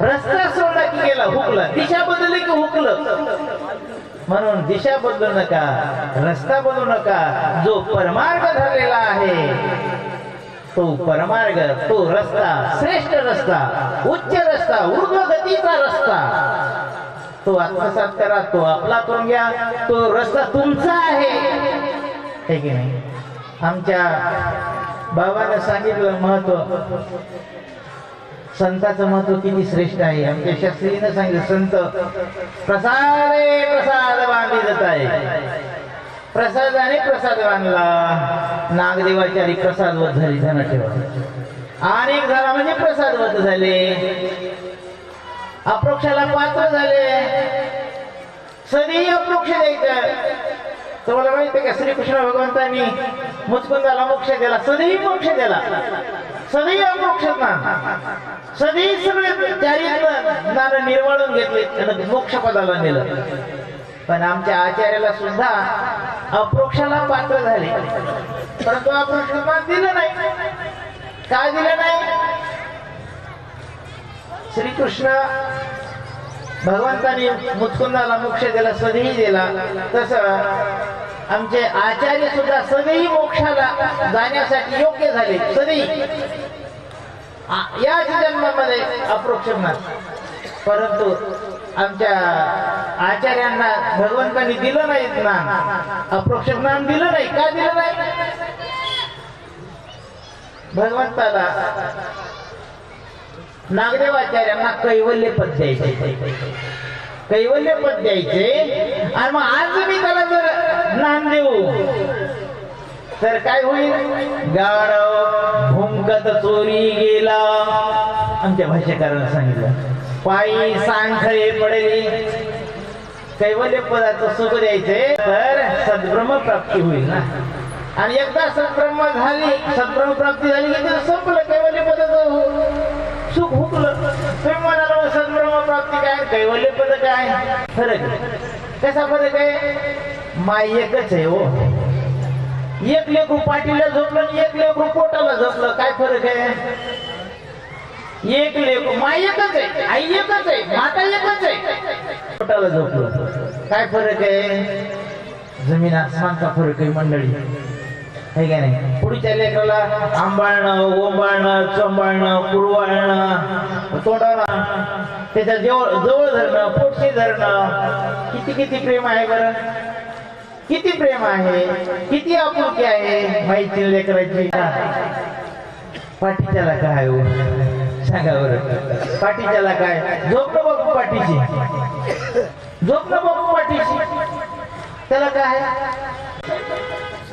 रस्ता सोडला की गेला हुकला. दिशा बदलली की हुकलं. म्हणून दिशा बदलू नका रस्ता बदलू नका. जो परमार्ग धरलेला आहे तो परमार्ग तो रस्ता श्रेष्ठ रस्ता उच्च रस्ता ऊर्ध्व गतीचा रस्ता. तो आत्मसात करा तो आपला करून घ्या. तो रस्ता तुमचा आहे. की नाही? आमच्या बाबानं सांगितलं महत्त्व. संताचं महत्त्व किती श्रेष्ठ आहे? आमच्या शास्त्रीनं सांगितलं संत प्रसादे प्रसाद बांधली जात आहे. प्रसादाने प्रसाद बांधला. नागदेवाचारी प्रसाद वध झाली धन ठेवा आणि झाला म्हणजे प्रसाद वध झाले. अप्रोक्षाला पात्र झाले. सदी अप्रोक्ष द्यायचं. तुम्हाला माहिती आहे का? श्रीकृष्ण भगवंतांनी मुचकुंदाला मोक्ष दिला. सदैव मोक्ष दिला. सदैव मोक्ष सगळी सगळे चारी निर्वाळून घेतले. आणि मोक्ष पदाला नेलं. पण आमच्या आचार्याला सुद्धा अप्रोक्षाला पात्र झाले. परंतु अप्रोक्षाला दिलं नाही. काय दिलं नाही? श्रीकृष्ण भगवंतानी मुचकुंदाला मोक्ष दिला सधीही दिला. तसं आमचे आचार्य सुद्धा सदैही मोक्षाला जाण्यासाठी योग्य झाले. सदैही याच जन्मामध्ये अप्रोक्षनाथ परंतु आमच्या आचार्यांना भगवंतांनी दिलं नाही ज्ञान अप्रोक्ष ज्ञान दिलं नाही. का दिलं नाही? भगवंताला नागदेवाचार्यांना कैवल्य पद द्यायचे. कैवल्य पद द्यायचे. आणि मग आज मी त्याला जर ज्ञान देऊ तर काय होईल? गाढव भूमकत चोरी गेला. आमच्या भाष्यकारानं सांगितलं पायी सांखळे पडेल. कैवल्य पदाचं सुख द्यायचे तर सद्ब्रह्म प्राप्ती होईल ना. आणि एकदा सद्ब्रह्म झाली सद्ब्रह्म प्राप्ती झाली की ते संपलं कैवल्य पदाचं. सुख हुकलं तुम्ही म्हणाला सद्ब्रह्म प्राप्ती काय? कैवल्य पद काय? फरक आहे. कसा फरक आहे माय एकच आहे हो. एक लेकरू पाठीला झोपलं आणि एक लेकरू पोटाला झोपलं काय फरक आहे? एक लेकरू माय एकच आहे. आई एकच आहे. माता एकच आहे. पोटाला झोपलं काय फरक आहे? जमीन आसमानचा फरक आहे मंडळी. आहे का नाही? पुढच्या लेकराला आंबाळणं ओंबाळणं चंबाळणं कुरवाळणं तोंडाला त्याच्याजवळ जवळ धरणं पोटशी धरणं. किती किती प्रेम आहे बरं? किती प्रेम आहे? किती आपुलकी आहे? माहिती लेकराची पाठीच्याला काय हो? सांगा बरं. पाठीच्याला काय? झोप बघू पाठीची झोप बघू पाठीची त्याला काय?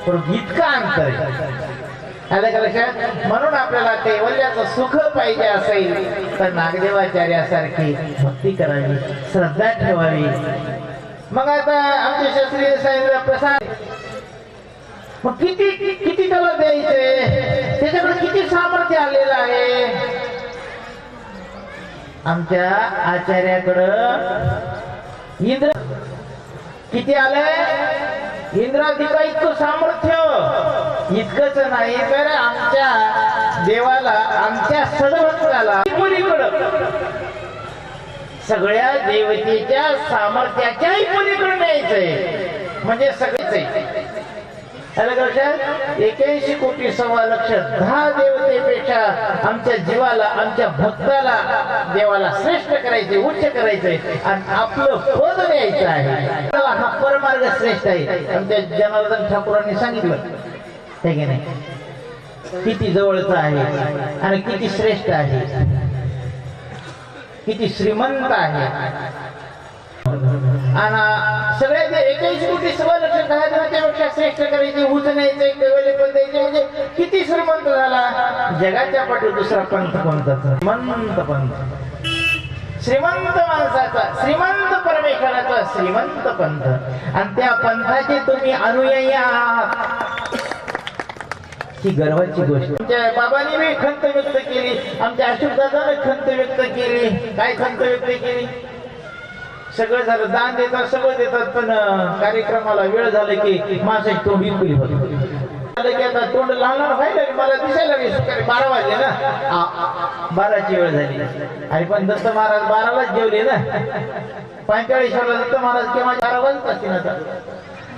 पण इतका अंतर आहे. आलं का लक्षात? म्हणून आपल्याला कैवल्याचं सुख पाहिजे असेल तर नागदेवाचार्यासारखी भक्ती करावी श्रद्धा ठेवावी. मग आता आमचे शास्त्रीय साहेब प्रसाद. मग किती किती त्याला द्यायचे? त्याच्याकडे किती सामर्थ्य आलेलं आहे? आमच्या आचार्याकडं इंद्र किती आलंय? इंद्राधिका इतकं सामर्थ्य. इतकंच नाही तर आमच्या देवाला आमच्या सदभक्ताला सगळ्या देवतेच्या सामर्थ्याच्याही पलीकडे न्यायचंय. म्हणजे सगळेच आहे. आलं का लक्षात? एक्याऐंशी कोटी सव्वा लक्ष दहा देवतेपेक्षा आमच्या जीवाला आमच्या भक्ताला देवाला श्रेष्ठ करायचे उच्च करायचंय आणि आपलं पद द्यायचं आहे. हा परमार्ग श्रेष्ठ आहे. आमच्या जनार्दन ठाकूरांनी सांगितलं. की नाही? किती जवळचं आहे आणि किती श्रेष्ठ आहे? किती श्रीमंत आहे. आणि सगळ्यात एकवीस कोटी सव्वा लक्ष दहा दिवसापेक्षा श्रेष्ठ करायचे उच न्यायचे कैवल्य पण द्यायचे म्हणजे किती श्रीमंत झाला? जगाच्या पाठी दुसरा पंथ कोणता श्रीमंत पंत. श्रीमंत माणसाचा श्रीमंत परमेश्वराचा श्रीमंत पंथ आणि त्या पंथाचे तुम्ही अनुयायी आहात. ही गर्वाची गोष्ट. आमच्या बाबांनी मी खंत व्यक्त केली. आमच्या अशोक दादाने खंत व्यक्त केली. काय खंत व्यक्त केली? सगळं झालं दान देतात सगळं देतात पण कार्यक्रमाला वेळ झाला की माणसाची तोंड खुली होत. की आता तोंड लहान लहान व्हायला मला दिसायला लागले. बारा वाजले ना. बाराची वेळ झाली. आणि पण दत्त महाराज बारालाच जेवले ना. पंचेचाळीसला दत्त महाराज केव्हा बारा वाजत असतील आता?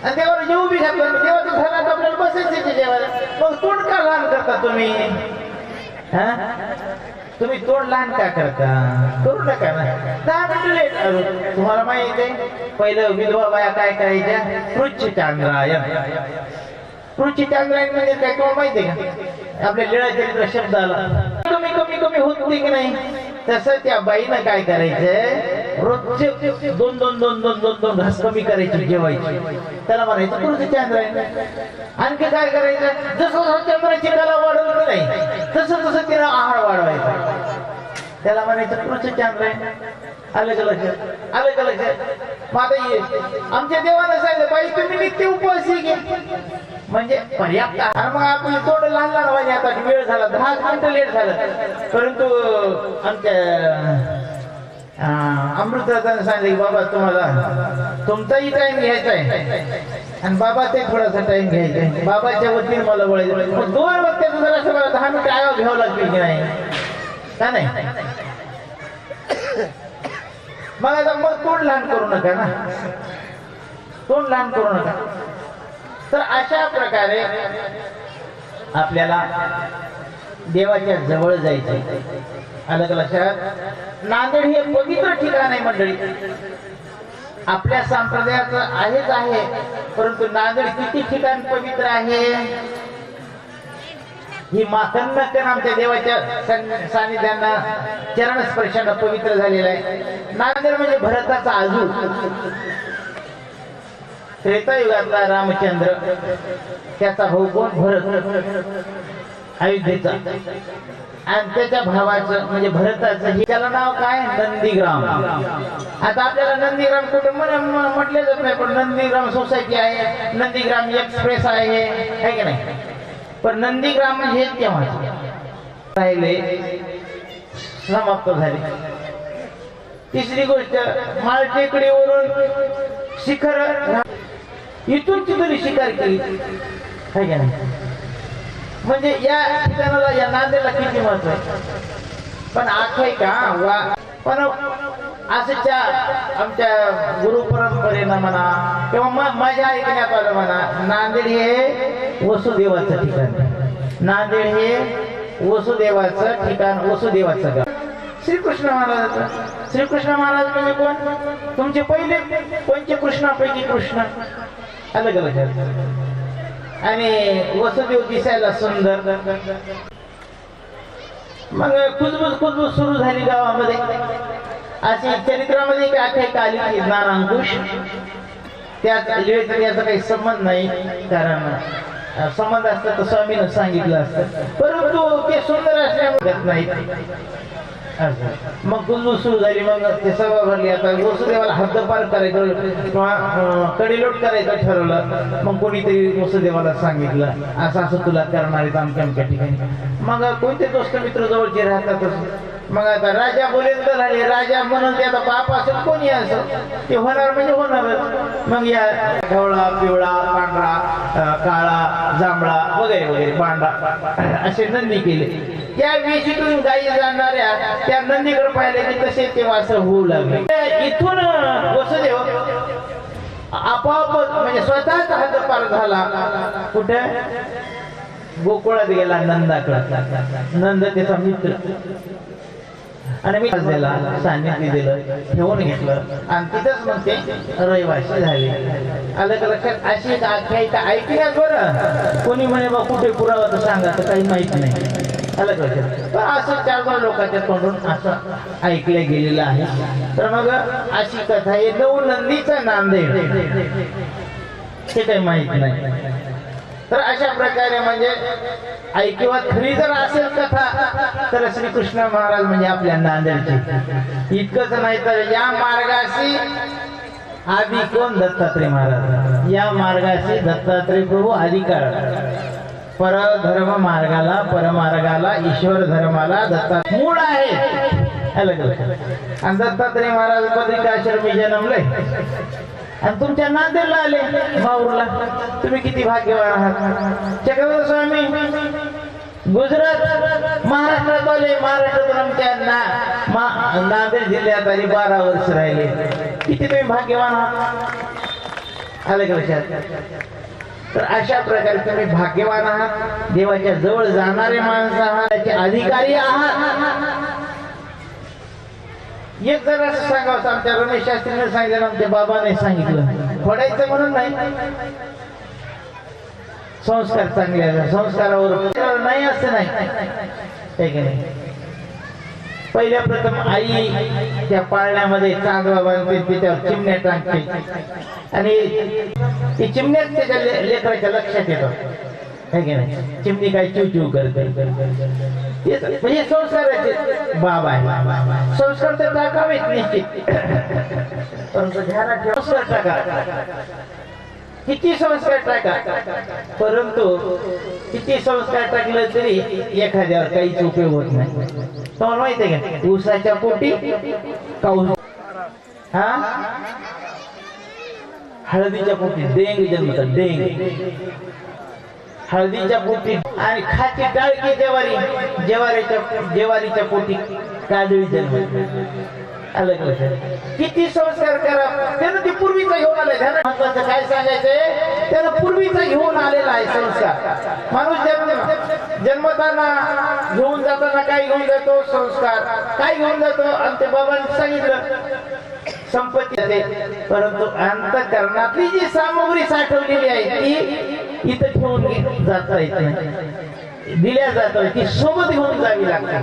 आणि देवाला जेवू बी घातलं देवाचं घरात आपल्याला बसायचं ते जेवायला. मग तोंड का लहान करता तुम्ही? हा? तुम्ही तोड लहान का करता? करू नका ना. दहा लेट तुम्हाला माहिती आहे पहिलं विधवा बाया काय करायच्या? पृच्छ चांद्रायण पृच्छ चांद्रायण म्हणजे काय तुम्हाला माहिती आहे का? आपल्या लिळाचरित्र शब्द आला कमी कमी कमी होत होती की नाही? तसं त्या बाईनं काय करायचंय रोजचे दोन दोन दोन दोन दोन दोन घास कमी करायची जेवायची. त्याला म्हणायचं पृथ्वी चांद्रायण आणखी काय करायचं? जसं जसं चंद्राची कला वाढवली नाही तसं तसं तिला आहार वाढवायचा. त्याला म्हणायचं पृथ्वी चांद्रायण आलं का लक्षात? आलं का लक्षात? ये. आमच्या देवानं सांगितलं बाई तुम्ही नित्य उपवासी घे म्हणजे पर्याप्त आहार. मग आपण थोडं लहान लहान पाहिजे आता वेळ झाला दहा मिनिटं लेट झालं. परंतु आमच्या अमृतदादाने सांगितलं की बाबा तुम्हाला तुमचाही टाइम घ्यायचा आहे. आणि बाबाचा थोडासा टाइम घ्यायचा आहे. बाबाच्या वतीने मला वळायचं मग दोन वक्त्याचं जरा असं मला दहा मिनिटं आयोग घ्यावं लागतील की नाही? का नाही? मला मग तोंड लहान करू नका ना? तोंड लहान करू नका? तर अशा प्रकारे आपल्याला देवाच्या जवळ जायचं अलग लक्षात नांदेड हे पवित्र ठिकाण आहे मंडळी. आपल्या संप्रदायाचं आहेच आहे परंतु नांदेड किती ठिकाण पवित्र आहे? ही माखन्नकन आमच्या देवाच्या सानिध्यांना चरण स्पर्शानं पवित्र झालेला आहे. नांदेड म्हणजे भरताचा आजू. त्रेतायुगातला रामचंद्र. त्याचा भाऊ कोण? भरत. अयोध्येचा. आणि त्याच्या भावाचं म्हणजे भरताचं हे त्याला नाव काय? नंदीग्राम. आता आपल्याला नंदीग्राम कुठं म्हणून म्हटलं जात नाही पण नंदीग्राम सोसायटी आहे नंदीग्राम एक्सप्रेस आहे है की नाही? पण नंदीग्राम म्हणजे हेच केव्हा राहिले समाप्त हो झाले तिसरी गोष्ट माळ टेकडीवरून शिखर इथून तिथून शिकार केली का। नाही? म्हणजे या ठिकाणाला या नांदेला किती महत्त्व आहे पण आखय का वा पण असंच्या आमच्या गुरु परंपरेनं म्हणा किंवा माझ्या ऐकण्यात आलं म्हणा नांदेड हे वसुदेवाचं ठिकाण. नांदेड हे वसुदेवाचं ठिकाण वसुदेवाचं गाव. श्रीकृष्ण महाराजाचं. श्रीकृष्ण महाराज म्हणजे कोण? तुमचे पहिले पंचकृष्णापैकी कृष्ण? अलग अलग आणि वसुदेव दिसायला सुंदर. मग कुजबुज कुजबुज सुरू झाली गावामध्ये. अशी चरित्रामध्ये एक आली की अंकुश त्यात लिहितं याचा काही संबंध नाही कारण संबंध असतं तर स्वामीनं सांगितलं असतं. परंतु ते सुंदर असल्यामुळे नाही मग कुजबुज सुरू झाली मग ते सभा भरली. आता वसुदेवाला हद्दपार करायचं किंवा कडीलोट कडेलोट करायचं ठरवलं. मग कोणीतरी वसुदेवाला सांगितलं असं असं तुला करणार आहेत आमच्या आमच्या ठिकाणी. मग कोणते दोस्त मित्र जवळचे राहतात मग आता राजा बोलेल तर झाले राजा म्हणून त्याचा आता बाप असेल कोणी असं? ते होणार म्हणजे होणारच. मग या ढवळा पिवळा पांढरा काळा जांभळा वगैरे वगैरे पांढरा असे नंदी केले. त्या वेशीतून गायी जाणाऱ्या त्या नंदीकडे पाहिले की तसे ते वासर होऊ लागले. इथून वसुदेव आपोआप म्हणजे स्वतःच हद्दपार झाला. कुठे? गोकुळात गेला नंदाकडे. नंद त्याचा मित्र. आणि मी दिला सान्निध्य दिलं ठेवून घेतलं. आणि तिथंच मग ते रहिवासी झाले. आलं का लक्षात? अशी एक आख्यायिका ऐकल्या बरं. कोणी म्हणे बा कुठे पुरावा तर सांगा तर काही माहीत नाही. आलं का लक्षात? असं चार लोकांच्या तोंडून असं ऐकलं गेलेलं आहे. तर मग अशी कथा आहे नऊ नंदीचा नांदेड. ते काही माहीत नाही. तर अशा प्रकारे म्हणजे ऐकिवा खरी जर असेल कथा तर श्रीकृष्ण महाराज म्हणजे आपल्या नांदेडचे. इतकंच नाही तर या मार्गाशी आधी कोण दत्तात्रय महाराज? या मार्गाशी दत्तात्रय प्रभू अधिकार. परधर्म मार्गाला परमार्गाला ईश्वर धर्माला दत्ता मूळ आहे. आणि दत्तात्रय महाराज बद्रिकाश्रमी जन्मले आणि तुमच्या नांदेडला आले माऊरला. तुम्ही किती भाग्यवान आहात. चक्रवर्ती स्वामी गुजरात महाराष्ट्रात आले. महाराष्ट्रातून आमच्या ना मा- नांदेड जिल्ह्यात आली बारा वर्ष राहिले. किती तुम्ही भाग्यवान आहात? आले का लक्षात? तर अशा प्रकारे तुम्ही भाग्यवान आहात. देवाच्या जवळ जाणारे माणसं आहात. त्याचे अधिकारी आहात. एक जर असं सांगावं आमच्या रमेश शास्त्रीने सांगितलं आमच्या बाबाने सांगितलं. पडायचं म्हणून नाही. संस्कार चांगले संस्कारावर नाही असं नाही. पहिल्या प्रथम आई त्या पाळण्यामध्ये चांगला बांधते त्याच्यावर चिमण्या टाकते आणि ती चिमण्यात त्याच्या ले- लेकराच्या लक्षात येतात नाही? चिमणी काय चिव चिव करते. म्हणजे संस्काराचे बाब आहे. संस्कार तर टाकावेच निश्चित परंतु ध्यानात ठेवा. संस्कार टाका किती संस्कार टाका? परंतु किती संस्कार टाकलं तरी एखाद्यावर काहीच उपयोग होत नाही. तुम्हाला माहिती आहे का? ऊसाच्या पोटी काऊ हा? हळदीच्या पोटी. डेंग जन्मतात. डेंग हळदीच्या पोटी आणि खाची डाळकी देवारी जेवारीच्या जेवारीच्या पोटी काजळी जन्म. अलग किती संस्कार करा. त्यानं ती पूर्वीचा घेऊन आलाय. महत्वाचं काय सांगायचंय? त्यानं पूर्वीचा घेऊन आलेला आहे संस्कार. माणूस जन्म जन्मताना घेऊन जाताना काय घेऊन जातो? संस्कार. काय घेऊन जातो? आणि ते बाबांनी सांगितलं. संपत्ती परंतु अंतकरणातली जी सामग्री साठवलेली आहे ती इथं ठेवून जाता येत नाही. दिल्या जात ती सोबत घेऊन जावी लागते.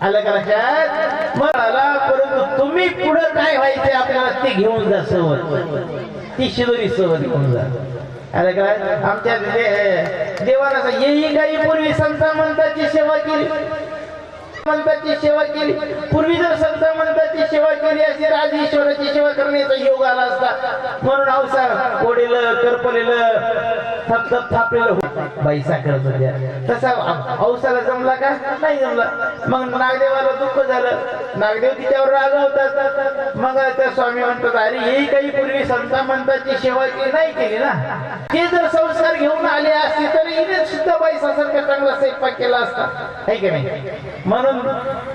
आलं का लक्षात मग आला परंतु तुम्ही पुढे काय व्हायचे आपल्याला ते घेऊन जा सोबत. ती शिदोरी सोबत घेऊन जा. अरे का आमच्या देवाला असं, येई काही पूर्वी संत मंताची सेवा केली. मंताची सेवा केली. पूर्वी जर संत सेवा केली असती राज ईश्वराची सेवा करण्याचा योग आला असता. म्हणून अवसार ओढेलं करपलेलं थप थप थापलेलं होत. पैसा करत होत्या तसा औसाला जमला का? नाही जमला. मग नागदेवाला दुःख झालं. नागदेव तिच्यावर रागवतात मग त्या स्वामी म्हणतात अरे हे काही पूर्वी संता मंताची सेवा केली नाही केली ना? ते जर संस्कार घेऊन आले असते तर हिने सुद्धा पैसा चांगला स्वयंपाक केला असता. है की नाही? म्हणून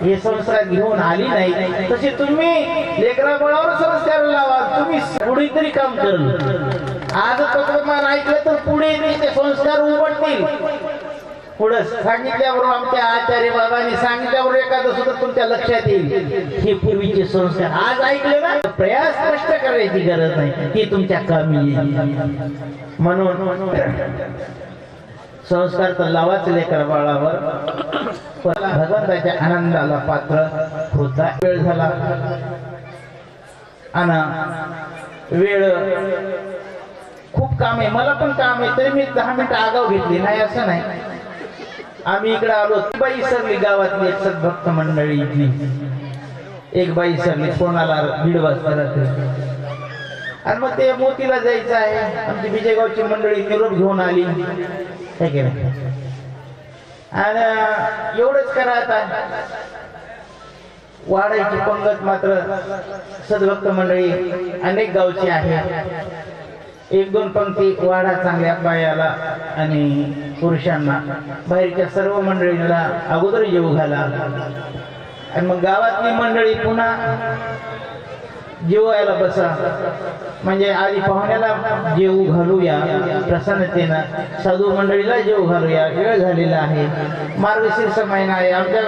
हे संस्कार घेऊन आली नाही. तसे तुम्ही लेकरा बळावर संस्कार लावा. तुम्ही पुढे तरी काम करल आज तत्वज्ञान ऐकलं तर पुढे ते संस्कार उमटतील. पुढे सांगितल्यावर आमच्या आचार्य बाबांनी सांगितल्यावर एखादं सुद्धा तुमच्या लक्षात येईल. हे पूर्वीचे संस्कार. आज ऐकले ना प्रयास स्पष्ट करायची गरज नाही. ती तुमच्या कामी म्हणून संस्कार तर लावाच लेकर बाळावर. भगवंताच्या आनंदाला पात्र होता वेळ झाला. आणि वेळ खूप काम आहे. मला पण काम आहे. तरी मी दहा मिनिटं आगाव घेतली. नाही असं नाही. आम्ही इकडे आलो. बाई सरली गावातली एक सद्भक्त मंडळी इथली. एक बाई सरली कोणाला दीड वाजता रात्री आणि मग ते मोतीला जायचं आहे. आमची विजयगावची मंडळी निरोप घेऊन आली. की नाही? आणि एवढंच करा आता. वाढायची पंगत मात्र सद्भक्त मंडळी अनेक गावची आहे. एक दोन पंक्ती वाढा चांगल्या बायाला आणि पुरुषांना. बाहेरच्या सर्व मंडळींना अगोदर जेव घाला. आणि मग गावातली मंडळी पुन्हा जेवायला बसा. म्हणजे आधी पाहुण्याला जेव घालूया प्रसन्नतेनं. साधू मंडळीला जेव घालूया वेळ झालेला आहे. मार्गशीर्ष महिना आहे. आमच्या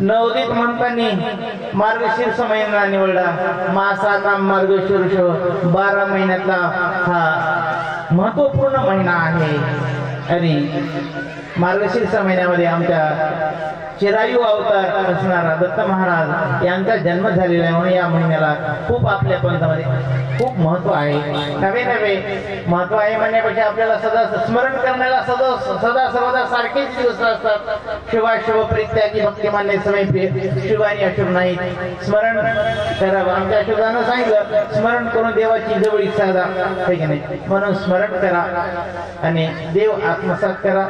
नवदीत म्हणतानी मार्गशीर्ष महिना निवडला. मासाचा मार्गशीर्ष बारा महिन्यातला हा महत्त्वपूर्ण महिना आहे. आणि मार्गशीर्ष महिन्यामध्ये आमच्या चिरायू अवतार असणारा दत्त महाराज यांचा जन्म झालेला आहे म्हणून या महिन्याला खूप आपल्या पंथामध्ये खूप महत्त्व आहे. नवे नवे महत्त्व आहे म्हणण्यापेक्षा आपल्याला सदा स्मरण करण्याला सदा सदा सर्वदा सारखेच दिवस असतात. शिवाशिव प्रित्यागी भक्तिमान्य समय शिवानी अशुभ नाही स्मरण करावं. आमच्या अशुभानं सांगितलं स्मरण करून देवाची जवळ इच्छा नाही? म्हणून स्मरण करा आणि देव आत्मसात करा.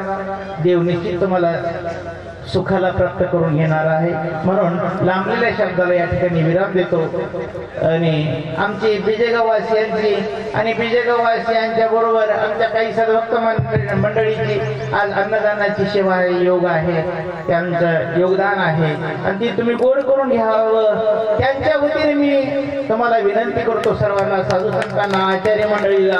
देव निश्चित तुम्हाला सुखाला प्राप्त करून घेणार आहे. म्हणून लांबलेल्या शब्दाला या ठिकाणी विराम देतो. आणि आमची बिजेगाववासियांची आणि बिजेगाववासियांच्या बरोबर आमच्या काही सद्भक्त मंडळीची आज अन्नदानाची सेवा आहे योग आहे. त्यांचं योगदान आहे. आणि ती तुम्ही गोड करून घ्यावं. त्यांच्या वतीने मी तुम्हाला विनंती करतो सर्वांना साधू संतांना आचार्य मंडळीला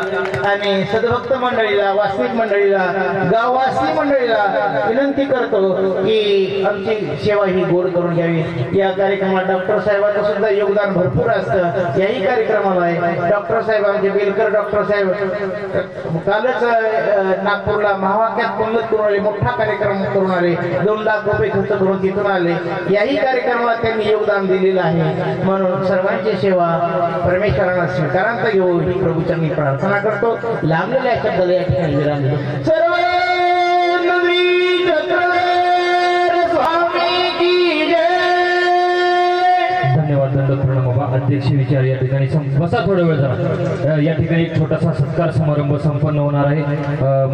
आणि सद्भक्त मंडळीला वास्तविक मंडळीला गाववासी मंडळीला विनंती करतो की आमची सेवा ही गोड करून घ्यावी. या कार्यक्रमात डॉक्टर साहेबांचं सुद्धा योगदान भरपूर असतं. याही कार्यक्रमाला आहे. डॉक्टर साहेब आमचे बेलकर डॉक्टर साहेब कालच नागपूरला महावाक्यात पंगत करून आले मोठा कार्यक्रम करून आले. दोन लाख रुपये खर्च करून तिथून आले. याही कार्यक्रमाला त्यांनी योगदान दिलेलं आहे. म्हणून सर्वांची सेवा परमेश्वरांना स्वीकारांत घेऊ ही प्रभूच्या मी प्रार्थना करतो. लांबलेल्या शब्दाला या ठिकाणी सर्व अध्यक्ष विचार या ठिकाणी बसा थोडा वेळ जरा. या ठिकाणी एक छोटासा सत्कार समारंभ संपन्न होणार आहे.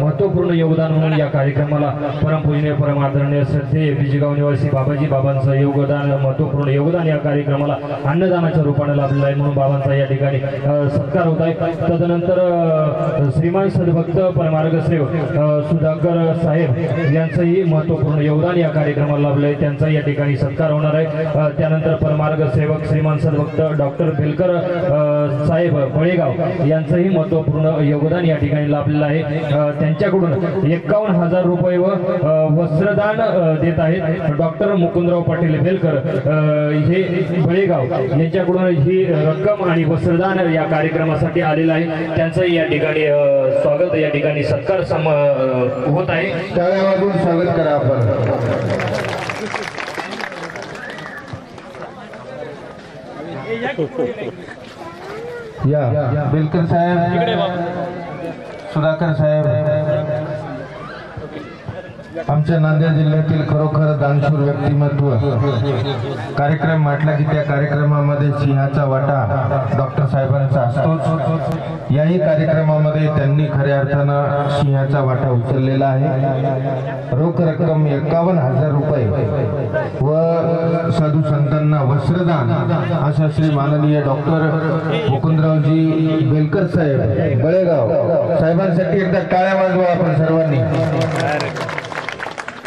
महत्त्वपूर्ण महत्त्वपूर्ण योगदान म्हणून या कार्यक्रमाला परमपूजनीय परमादरणीय श्रद्धेय बिजगाव निवासी बाबाजी बाबांचं योगदान महत्त्वपूर्ण योगदान या कार्यक्रमाला अन्नदानाच्या रूपाने लाभलेलं आहे म्हणून बाबांचा या ठिकाणी सत्कार होत आहे. तदनंतर श्रीमान सदभक्त परमार्गश्रेव सुधाकर साहेब यांचंही महत्त्वपूर्ण योगदान या कार्यक्रमाला लाभलं आहे. त्यांचा या ठिकाणी सत्कार होणार आहे. त्यानंतर परमार्ग सेवक श्रीमान सदभक्त डॉक्टर बेलकर साहेब बळेगाव यांचंही महत्त्वपूर्ण योगदान या ठिकाणी लाभलेलं आहे. त्यांच्याकडून एकावन्न हजार रुपये व वस्त्रदान देत आहेत. डॉक्टर मुकुंदराव पाटील बेलकर हे बळेगाव यांच्याकडून ही रक्कम आणि वस्त्रदान या कार्यक्रमासाठी आलेलं आहे. त्यांचंही या ठिकाणी स्वागत या ठिकाणी सत्कार सम होत आहे. टाळ्या स्वागत करा आपण. या बिलकर साहेब. सुधाकर साहेब. आमच्या नांदेड जिल्ह्यातील खरोखर दानशूर व्यक्तिमत्व. कार्यक्रम म्हटला की त्या कार्यक्रमामध्ये सिंहाचा वाटा डॉक्टर साहेबांचा असतोच. याही कार्यक्रमामध्ये त्यांनी खऱ्या अर्थानं सिंहाचा वाटा उचललेला आहे. रोख रक्कम एकावन्न हजार रुपये व साधू संतांना वस्त्रदान अशा श्री माननीय डॉक्टर मुकुंदरावजी बेलकर साहेब बळेगाव. साहेबांसाठी एकदा टाळ्या वाजवा आपण सर्वांनी.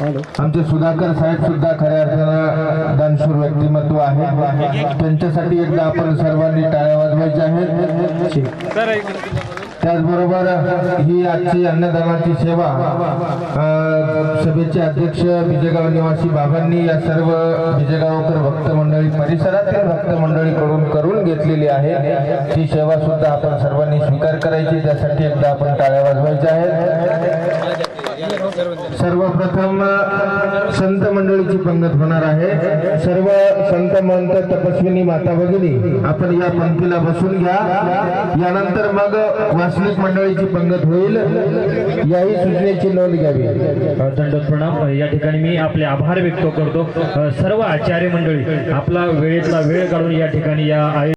आमचे सुधाकर साहेब सुद्धा खऱ्या अर्थानं दानशूर व्यक्तिमत्व आहे. त्यांच्यासाठी एकदा आपण सर्वांनी टाळ्या वाजवायच्या आहेत. त्याचबरोबर ही आजची अन्नदानाची सेवा सभेचे अध्यक्ष विजयगाव निवासी बाबांनी या सर्व विजयगावकर भक्त मंडळी परिसरातील भक्त मंडळीकडून करून घेतलेली आहे. ही सेवा सुद्धा आपण सर्वांनी स्वीकार करायची. त्यासाठी एकदा आपण टाळ्या वाजवायच्या आहेत. सर्वप्रथम संत मंडळीची पंगत होणार आहे. सर्व संत मंत तपस्विनी माता भगिनी आपण या पंक्तीला बसून घ्या. यानंतर मग वासनिक मंडळीची पंगत होईल. याही सूचनेची नोंद घ्यावी. दंडोत प्रणाम. या ठिकाणी मी आपले आभार व्यक्त करतो. सर्व आचार्य मंडळी आपला वेळेतला वेळ काढून या ठिकाणी या